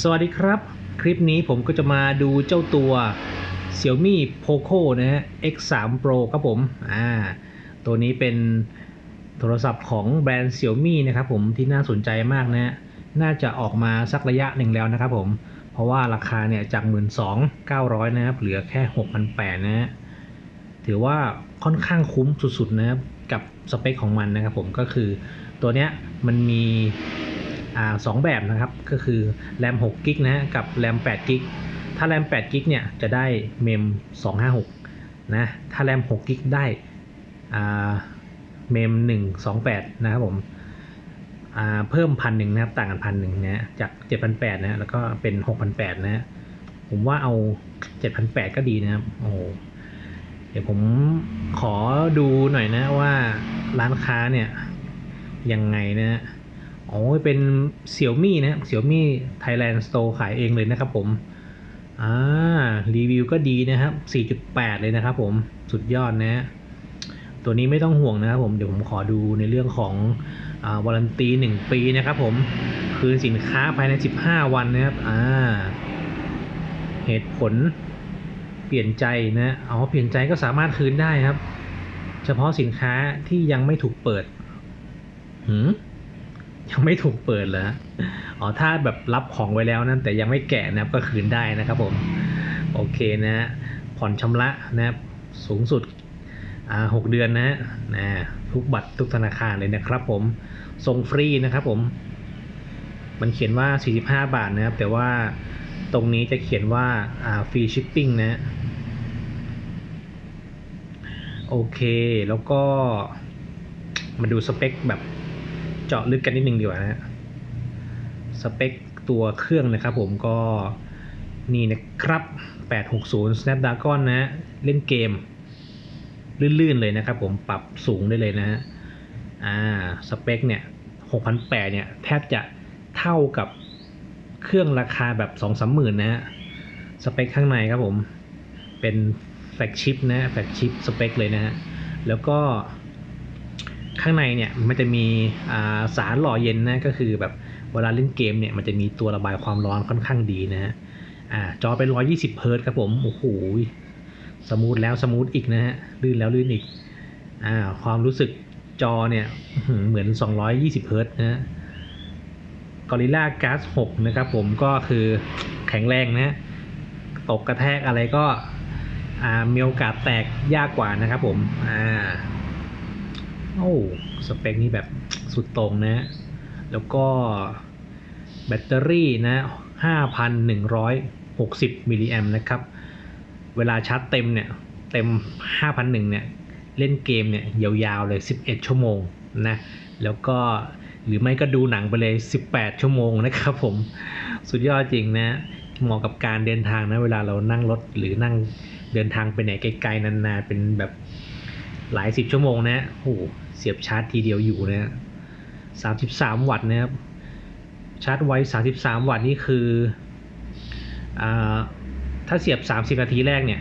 สวัสดีครับ คลิปนี้ผมก็จะมาดูเจ้าตัว Xiaomi Poco นะฮะ X3 Pro ครับผมอ่าตัวนี้เป็นโทรศัพท์ของแบรนด์ Xiaomi นะครับผมที่น่าสนใจมากนะฮะน่าจะออกมาสักระยะหนึ่งแล้วนะครับผม เพราะว่าราคาเนี่ยจาก 12,900 นะครับ เหลือแค่ 6,800 นะฮะถือว่าค่อนข้างคุ้มสุดๆนะครับกับสเปคของมันนะครับผมก็คือตัวเนี้ยมันมี สองแบบนะครับก็คือแรม6กิกนะฮะกับแรม8กิกถ้าแรม8กิกเนี่ยจะได้เมม256นะถ้าแรม6กิกได้เมม128นะครับผมเพิ่มพันหนึ่งนะครับต่างกันพันหนึ่งนะจาก 7,800นะแล้วก็เป็น 6,800นะผมว่าเอา 7,800ก็ดีนะครับโอ้โหเดี๋ยวผมขอดูหน่อยนะว่าร้านค้าเนี่ยยังไงนะ อ๋อเป็น Xiaomi นะ Xiaomi Thailand Store ขายเองเลยนะครับผม อ่า รีวิวก็ดีนะครับ 4.8 เลยนะครับผม สุดยอดนะ ตัวนี้ไม่ต้องห่วงนะครับผม เดี๋ยวผมขอดูในเรื่องของอ่าวารันตี 1 ปีนะครับผม คืนสินค้าภายใน 15 วันนะครับ อ่า เหตุผลเปลี่ยนใจนะอ๋อเปลี่ยนใจก็สามารถคืนได้ครับ เฉพาะสินค้าที่ยังไม่ถูกเปิด หืม ยังไม่ถูกเปิดเหรออ๋อถ้าแบบรับของไว้แล้วนะแต่ยังไม่แกะนะครับก็คืนได้นะครับผมโอเคนะฮะผ่อนชำระนะครับสูงสุดอ่าหกเดือนนะฮะนะทุกบัตรทุกธนาคารเลยนะครับผมส่งฟรีนะครับผม มันเขียนว่า 45 บาทนะครับ แต่ว่าตรงนี้จะเขียนว่าอ่าฟรีชิปปิ้งนะโอเคแล้วก็มาดูสเปคแบบ เจาะลึกกันนิดนึงดีกว่านะสเปคตัวเครื่องนะครับผมก็นี่นะครับ 860 Snapdragon นะ เล่นเกม ลื่นๆเลยนะครับผมปรับสูงได้เลยนะฮะอ่าสเปคเนี่ย6,800เนี่ย แทบจะเท่ากับเครื่องราคาแบบ 2 3 0 0 0 0นะฮะสเปคข้างในครับผม เป็นแฟกชิปนะแฟกชิปสเปคเลยนะฮะ แล้วก็ ข้างในเนี่ยมันจะมีสารหล่อเย็นนะก็คือแบบเวลาเล่นเกมเนี่ยมันจะมีตัวระบายความร้อนค่อนข้างดีนะฮะจอเป็น 120 เฮิร์ตซ์ครับผม โอ้โห สมูทแล้วสมูทอีกนะฮะ ลื่นแล้วลื่นอีกอความรู้สึกจอเนี่ยเหมือน 220 เฮิร์ตซ์นะฮะ Gorilla Glass 6นะครับผมก็คือแข็งแรงนะตกกระแทกอะไรก็มีโอกาสแตกยากกว่านะครับผม อ่า อ้สเปคนี้แบบสุดตรงนะ แล้วก็แบตเตอรี่นะ 5,160 มิลลิแอมนะครับ เวลาชาร์จเต็มเนี่ย เต็ม 5,001เนี่ย เล่นเกมเนี่ย ยาวๆเลย 11 ชั่วโมงนะ แล้วก็หรือไม่ก็ดูหนังไปเลย 18 ชั่วโมงนะครับผม สุดยอดจริงนะ เหมาะกับการเดินทางนะ เวลาเรานั่งรถหรือนั่งเดินทางไปไหนไกลๆนานๆ เป็นแบบหลายสิบชั่วโมงนะโอ้ เสียบชาร์จทีเดียวอยู่นะ33วัตต์นะครับ ชาร์จไว้33วัตต์นี่คืออ่าถ้าเสียบ30นาทีแรกเนี่ย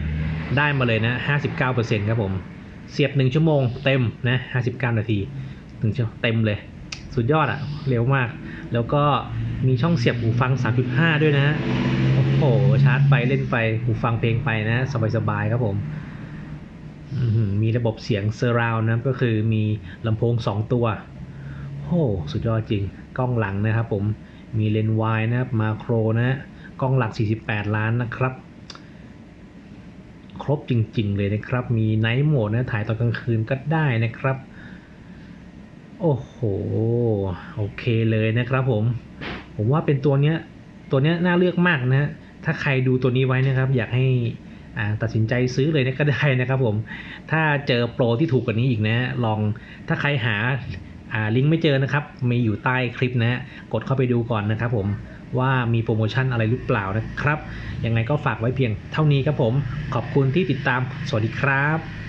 ได้มาเลยนะ59%ครับผม เสียบ1ชั่วโมงเต็มนะ59นาที1ชั่วเต็มเลย สุดยอดอะเร็วมาก แล้วก็มีช่องเสียบหูฟัง 3.5 ด้วยนะฮะ โอ้โห ชาร์จไปเล่นไป หูฟังเพลงไปนะ สบายๆครับผม มีระบบเสียงเซอร์ราวนะก็คือมีลำโพง 2 ตัวโอ้สุดยอดจริง กล้องหลังนะครับผม มีเลนส์วายนะครับ มาโครนะกล้องหลัก 48 ล้านนะครับ ครบจริง ๆ เลยนะครับ มีไนท์โหมดนะถ่ายตอนกลางคืนก็ได้นะครับ โอ้โห โอเคเลยนะครับผม ผมว่าเป็นตัวเนี้ย ตัวเนี้ยน่าเลือกมากนะ ถ้าใครดูตัวนี้ไว้นะครับ อยากให้ ตัดสินใจซื้อเลยนะก็ได้นะครับผม ถ้าเจอโปรที่ถูกกว่านี้อีกนะ ลองถ้าใครหาอ่าลิงก์ไม่เจอนะครับ มีอยู่ใต้คลิปนะกดเข้าไปดูก่อนนะครับผมว่ามีโปรโมชั่นอะไรหรือเปล่านะครับ ยังไงก็ฝากไว้เพียงเท่านี้ครับผม ขอบคุณที่ติดตาม สวัสดีครับ